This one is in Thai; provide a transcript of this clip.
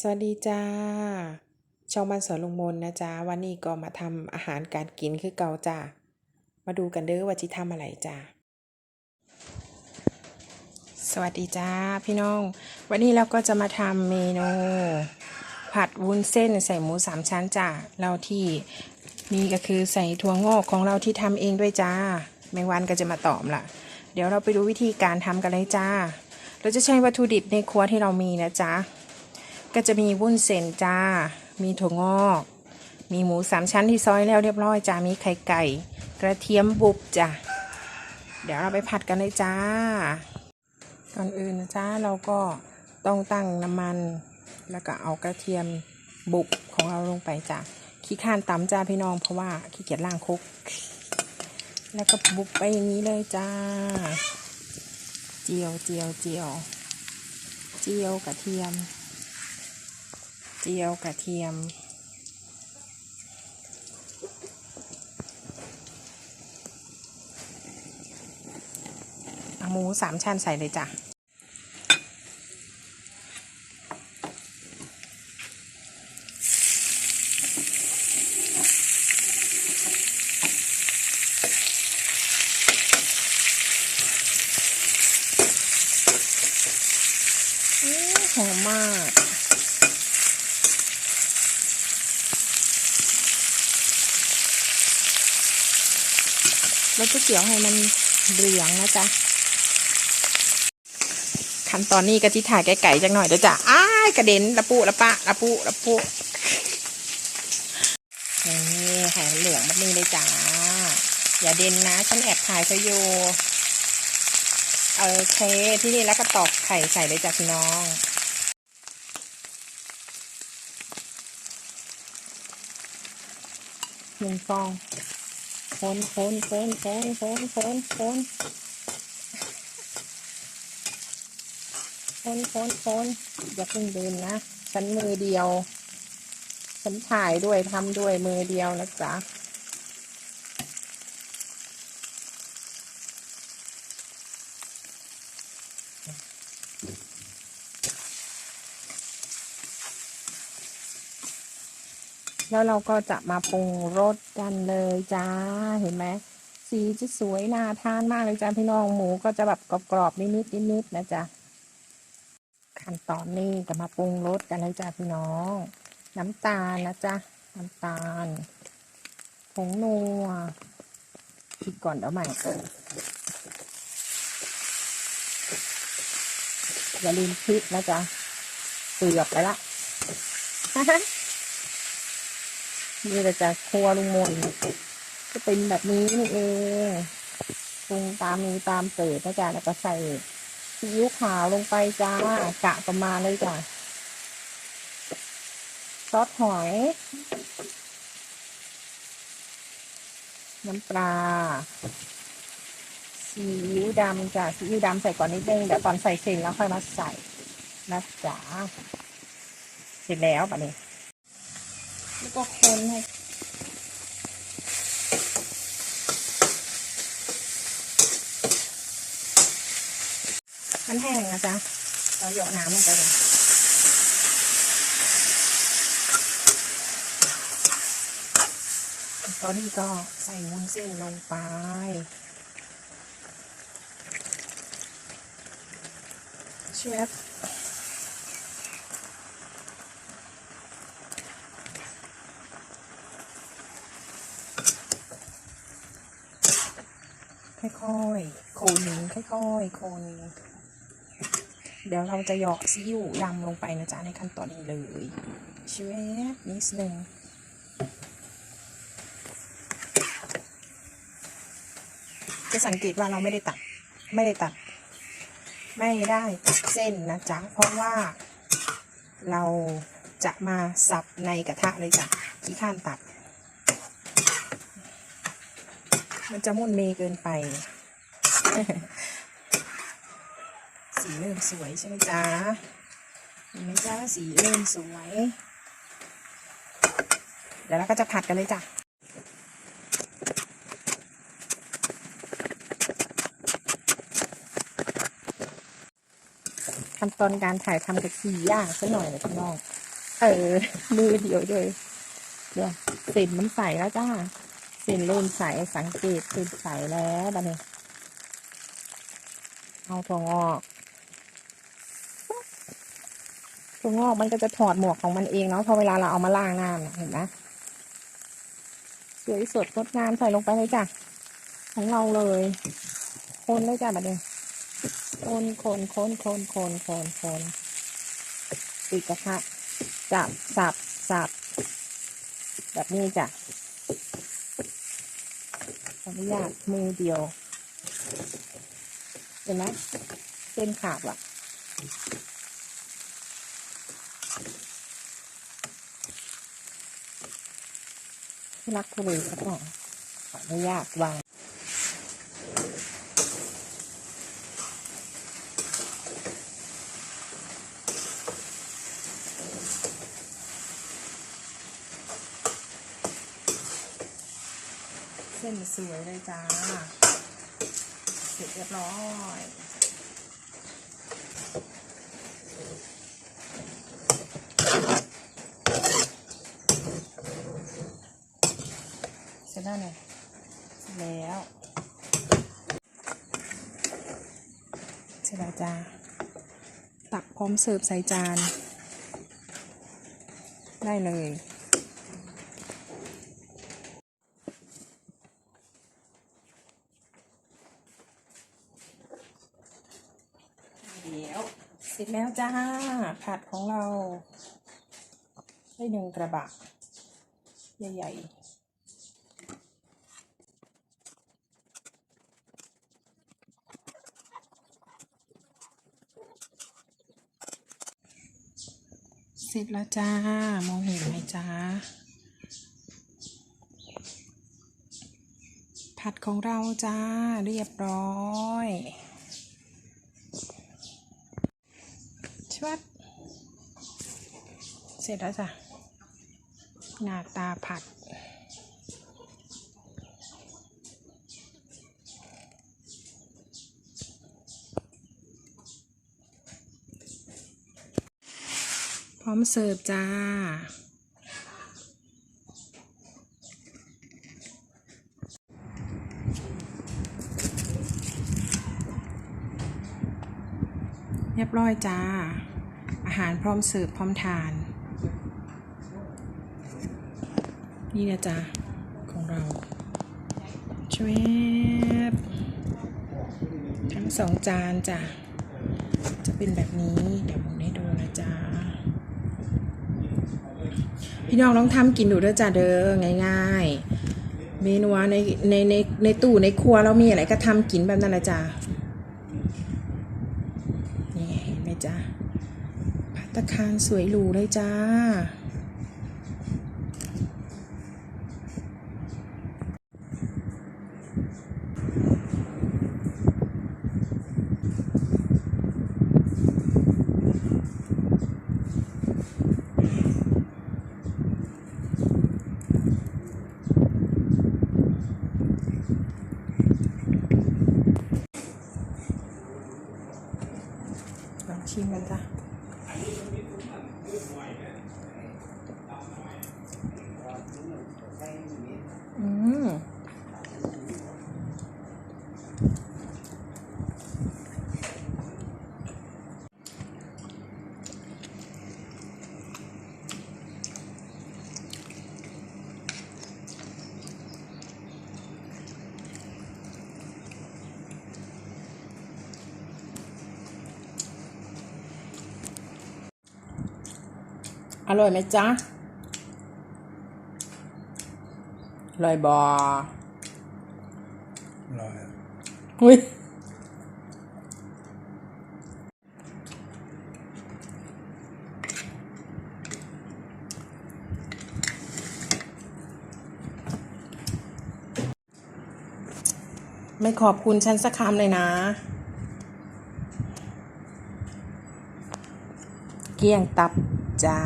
สวัสดีจ้า ช่องบ้านสวนลุงมนนะจ๊ะวันนี้ก็มาทำอาหารการกินคือเก่าจ้ามาดูกันเด้อว่าจิทำอะไรจ้าสวัสดีจ้าพี่น้อง วันนี้เราก็จะมาทำเมนู ผัดวุ้นเส้นใส่หมูสามชั้นจ้าเราที่นี่ก็คือใส่ถั่วงอกของเราที่ทำเองด้วยจ้าแมงวันก็จะมาตอมละเดี๋ยวเราไปดูวิธีการทำกันเลยจ้า เราจะใช้วัตถุดิบในครัวที่เรามีนะจ๊ะ ก็จะมีวุ้นเส้นจ้า มีถั่วงอก มีหมูสามชั้นที่ซอยแล้วเรียบร้อยจ้า มีไข่ไก่ กระเทียมบุบจ้ะเดี๋ยวเราไปผัดกันเลยจ้า ก่อนอื่นนะจ้าเราก็ต้องตั้งน้ำมัน แล้วก็เอากระเทียมบุบของเราลงไปจ้ะขี้ข้านตำจ้าพี่น้องเพราะว่าขี้เกียจล่างคุก แล้วก็บุบไปอย่างนี้เลยจ้า เจียวเจียวเจียว เจียวกระเทียม เจียวกระเทียม หมูสามชั้นใส่เลยจ้ะ อื้อหอมมาก เราจะเกี่ยวให้มันเหลืองนะจ๊ะขั้นตอนนี้ก็ที่ถ่ายไก่ๆจังหน่อยเดี๋ยวจ้ะอ้ายกระเด็นละปุละปะละปุละปุนี่ไข่เหลืองแบบนี้เลยจ้า อย่าเด่นนะ ฉันแอบถ่ายเธออยู่โอเค ที่นี่แล้วก็ตอกไข่ใส่เลยจ้ะพี่น้องหนึ่งฟอง คนคนคนคนคนคนคนคนคนคนอย่าเพิ่งเดินนะฉันมือเดียว ฉันถ่ายด้วยทำด้วยมือเดียวนะจ๊ะ แล้วเราก็จะมาปรุงรสกันเลยจ้า เห็นไหมสีจะสวยน่าทานมากเลยจ้าพี่น้องหมูก็จะแบบกรอบๆนิดๆนิดๆนะจ๊ะขั้นตอนนี้ก็มาปรุงรสกันเลยจ้าพี่น้อง น้ำตาลนะจ๊ะน้ำตาลผงนัวคิดก่อนเดี๋ยวใหม่อย่าลืมพริกนะจ๊ะเปลือกไปละ นี่เราจะครัวลุงมนก็เป็นแบบนี้นี่เองปรุงตามมีตามเปิดนะจ๊ะแล้วก็ใส่ซีอิ๊วขาวลงไปจ้ากะประมาณเลยจ้ะซอสหอย น้ำปลาซีอิ๊วดำจ้ะซีอิ๊วดำใส่ก่อนนิดนึงเดี๋ยวตอนใส่เสร็จแล้วค่อยมาใส่นะจ๊ะเสร็จแล้วป่ะเนี่ย แล้วก็คนให้มันแห้งนะจ๊ะเราหยดน้ำลงไปเลยตอนนี้ก็ใส่วุ้นเส้นลงไปเชฟ ค่อยๆคนค่อยๆคนเดี๋ยวเราจะหยาะซีอิ๊วดำลงไปนะจ๊ะในขั้นตอนนี้เลยชเวฟนิดนึงจะสังเกตว่าเราไม่ได้ตัด ไม่ได้ตัด ไม่ได้ตัดเส้นนะจ๊ะ เพราะว่าเราจะมาสับในกระทะเลยจ้ะที่ข้านตัด มันจะมุ่นเมเกินไป สีเริ่มสวยใช่ไหมจ๊ะเห็นไหมจ๊ะสีเริ่มสวย เดี๋ยวเราก็จะผัดกันเลยจ้ะขั้นตอนการถ่ายทำกับขี่ยากสักหน่อยเลยพี่น้อง เออ มือเดียวเลยเดี๋ยวเส้นมันใสแล้วจ้า ส้นเริ่มใสสังเกตเส้นใสแล้วบัดนี้เอาถั่วงอกถั่วงอกมันก็จะถอดหมวกของมันเองเนาะพอเวลาเราเอามาล้างน้ำเห็นไหมสวยสดงดงามใส่ลงไปเลยจ้ะของเราเลย คนเลยจ้ะบัดนี้คนคนคนคนคนคนคนปิดกระทะจับสับสับแบบนี้จ้ะ ขออนุญาตมือเดียว เห็นไหมเส้นขาดอะที่รักทุเรศครับผมขออนุญาตวาง นสวยเลยจ้า เสร็จเรียบร้อยเสร็จแล้วเนี่ยเสร็จแล้วเสร็จแล้วจ้าตักพร้อมเสิร์ฟใส่จาน ได้เลย เดี๋ยว เสร็จ แล้วจ้า ผัดของเรา ได้หนึ่งกระบะ ใหญ่ๆเสร็จแล้วจ้า มองเห็นไหมจ้า ผัดของเราจ้า เรียบร้อย วัดเสร็จแล้วจ้ะหน้าตาผัด พร้อมเสิร์ฟจ้าเรียบร้อยจ้า อาหารพร้อมเสิร์ฟพร้อมทาน นี่นะจ๊ะ ของเราชวบทั้งสองจานจ้ะ จะเป็นแบบนี้ เดี๋ยวหมุนให้ดูนะจ๊ะ พี่น้องลองทำกินดูเด้อจ้าเด้อง่ายๆ เมนูในในในในตู้ในครัวเรามีอะไรก็ทำกินแบบนั้นนะจ๊ะ นี่เห็นไหมจ๊ะพั ตตาคารสวยหรูเลยจ้า ลองชิมกันจ้ะ อืม อร่อยไหมจ๊ะอร่อยบอร้อ อุ้ยไม่ขอบคุณฉันสักคำเลยนะ เกี้ยงตับจ้า